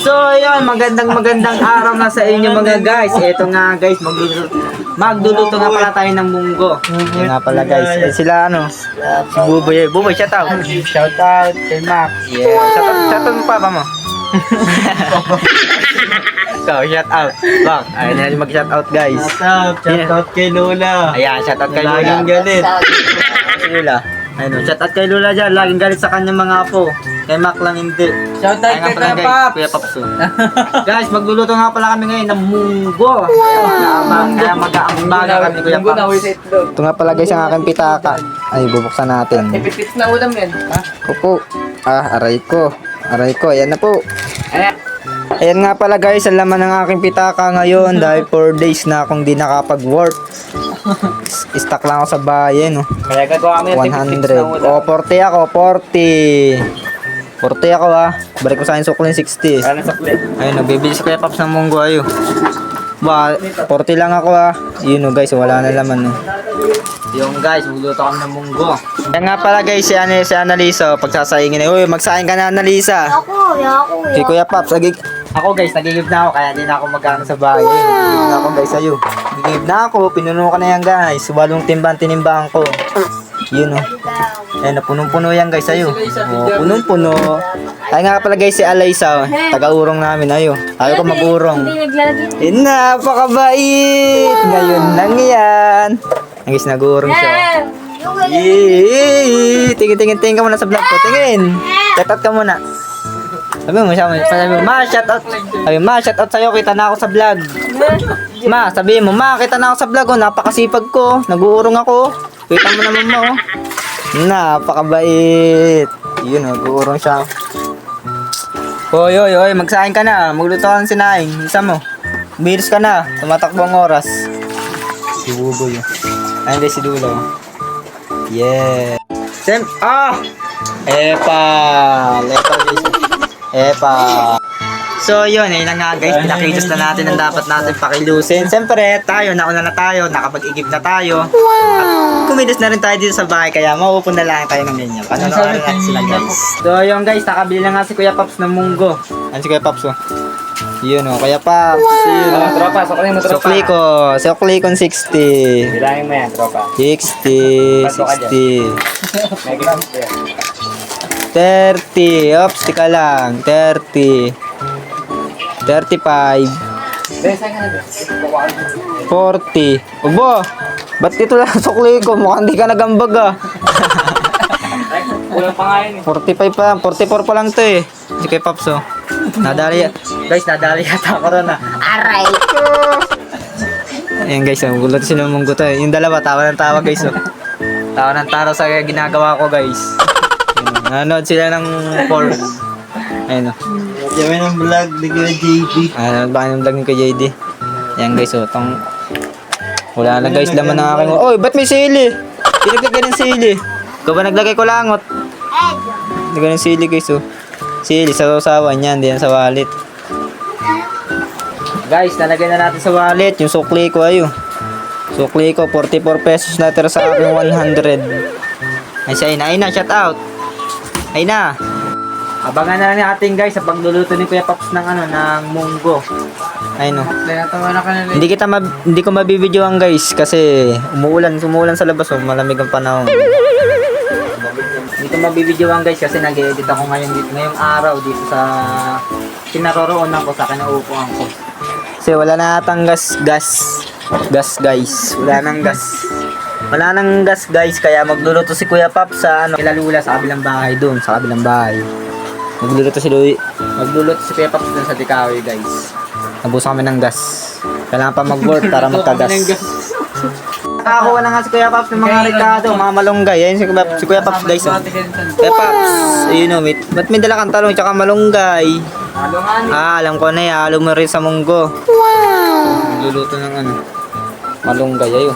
So, ayun, magandang magandang araw na sa inyo mga guys. Ito nga guys, magluluto, magluluto nga pala tayo ng munggo. Yan nga pala guys. Eh, sila ano, si Buboy. eh. Buboy, shout out. Shout out kay Max. Yeah. Shout out, shout out mo pa ba mo? Ikaw, shout out. Bak, ayun na yung mag-shout out guys. Shout out, shout out kay Lola. Ayan, shout out kay Lola. Laging galit. Si Lola. Ayun, shout out kay Lola dyan. Laging galit sa kanyang mga apo. Kay Mac lang hindi. Shout out nga kay pala, Kuya guys, Paps. Kuya Paps. oh. guys, magluluto nga pala kami ngayon ng munggo. Wow. Kaya mag-aambaga kami Kuya Munggo na Paps. with itlog. Ito nga pala guys ang aking pitaka. Ay, bubuksan natin. Ipipits na ulam yan. Ha? Opo. Ah, aray ko. Aray ko. Ayan na po. Ayan. Ayan nga pala guys, ang laman ng aking pitaka ngayon dahil 4 days na akong di nakapag-work. Stuck lang ako sa bayan. Oh. Kaya gagawa kami ng ipipits na 100. ulam. O, 40 ako, 40. 40 ako ah. Balik ko sa akin suklin 60. Ano sa plate? Ayun, nagbibili si Kuya Paps ng munggo ayo. Ba, 40 lang ako ah. Yun oh guys, wala na laman oh. Yung guys, magluto kami ng munggo. Yan nga pala guys, si, ano, si Annalisa, pagsasaingin na. Uy, magsaing ka na Annalisa. Ako, ya ako, Si ya. Kuya Paps, nagig... Ako guys, nagigib na ako, kaya di na ako magkano sa bahay. Nagigib na ako guys sa'yo. Nagigib na ako, pinuno ko na yan guys. Walong timban, tinimbahan ko. Yun oh. Ayun, na punong-puno yan guys sa'yo. Oh, punong-puno. Ay nga pala guys, si Alaysa, oh, taga-urong namin, ayo. Ayaw ko mag-urong. Hindi. Eh, napakabait! Ngayon lang yan. Ang guys, nag-urong siya. Wala. Yee! Tingin, tingin, tingin ka muna sa vlog ko. Tingin! Out ka muna. Sabi mo, sabi mo, sabi mo, ma, shout out. Sabi mo, ma, shout out sa'yo, kita na ako sa vlog. Ma, sabi mo, ma, kita na ako sa vlog, oh, napakasipag ko, nag-uurong ako. Kita mo naman mo, oh. Napakabait. Yun, nag-uurong siya. Hoy, hoy, hoy, magsaing ka na. Magluto ka ng sinaing. Isa mo. Bilis ka na. Tumatakbo ang oras. Si Wuboy. oh. Ayun guys, si Dulo. Yeah. Sem... Ah! Epa! Epa, guys. Epa. So, yun. Ayun na nga, guys. Pinakilos na natin ang dapat natin pakilusin. Siyempre, tayo, nauna na tayo. Nakapag-igib na tayo. At kumilos na rin tayo dito sa bahay. Kaya mauupon na lang tayo ng ganyan. Panonood natin sila, guys. So, yun, guys. Nakabili na nga si Kuya Paps ng munggo. Ano si Kuya Paps, oh? Yun, oh. Kuya Paps. Yun, Mga oh. tropa, sukli mo tropa. Sukli ko. Sukli ko 60. Bilangin mo yan, tropa. 60, Bato ka 60, May grams yan. 30. Ops, tika lang. 30. 35. Ben, saan ka na Ben? Bawa ka na. 40. Ubo! Ba't ito lang sukli ko? Mukhang di ka nagambag ah. Kulang pa nga yun eh. 45 pa lang. 44 pa lang to eh. Si kay Pops oh. Nadali Guys, nadali yata ako ron ah. Aray ko. Ayan guys, oh, gulat sila ng munggo to eh. Yung dalawa, tawa ng tawa guys oh. Tawa ng tawa sa ginagawa ko guys. Nanonood sila ng 4. Ayun oh. Kami ng vlog ni Kuya JB. Ano ba yung vlog ni Kuya JD? Yan guys, oh, tong... Wala na guys, laman ng aking... Oy, ba't may sili? Pinaglagay ng sili. Ikaw ba naglagay ko langot? Naglagay ng sili guys, oh. Sili, sa usawan yan, di yan sa wallet. Guys, nalagay na natin sa wallet yung sukli ko, ayo. Sukli ko, 44 pesos na tira sa akin 100. Ay, siya, ay na, ay na, shout out. Ay na. Abangan na lang natin guys sa pagluluto ni Kuya Pops ng ano, ng munggo. Ay no. Hindi kita mab- hindi ko mabibidyoan guys kasi umuulan, umuulan sa labas oh, malamig ang panahon. Hindi ko mabibidyoan guys kasi nag-edit ako ngayon dito ngayong araw dito sa kinaroroonan ko sa kinaupuan ko. Kasi wala na atang gas, gas, gas guys. Wala nang gas. Wala nang gas guys kaya magluluto si Kuya Pop sa ano, kilalula sa kabilang bahay doon, sa kabilang bahay. Magluluto si Louie. Magluluto si Kuya Pop doon sa Dikawi guys. Nabusan kami ng gas. Kailangan pa mag-work para magkagas. Nakakuha na nga si Kuya Pops ng mga rekado, mga malunggay. Ayun si Kuya, si Kuya Pops guys. Oh. Kuya Pops, ayun may, ba't may dala kang talong tsaka malunggay? Ah, alam ko na yan. Halo mo rin sa munggo. Wow! Luluto ng ano. Malunggay, ayo.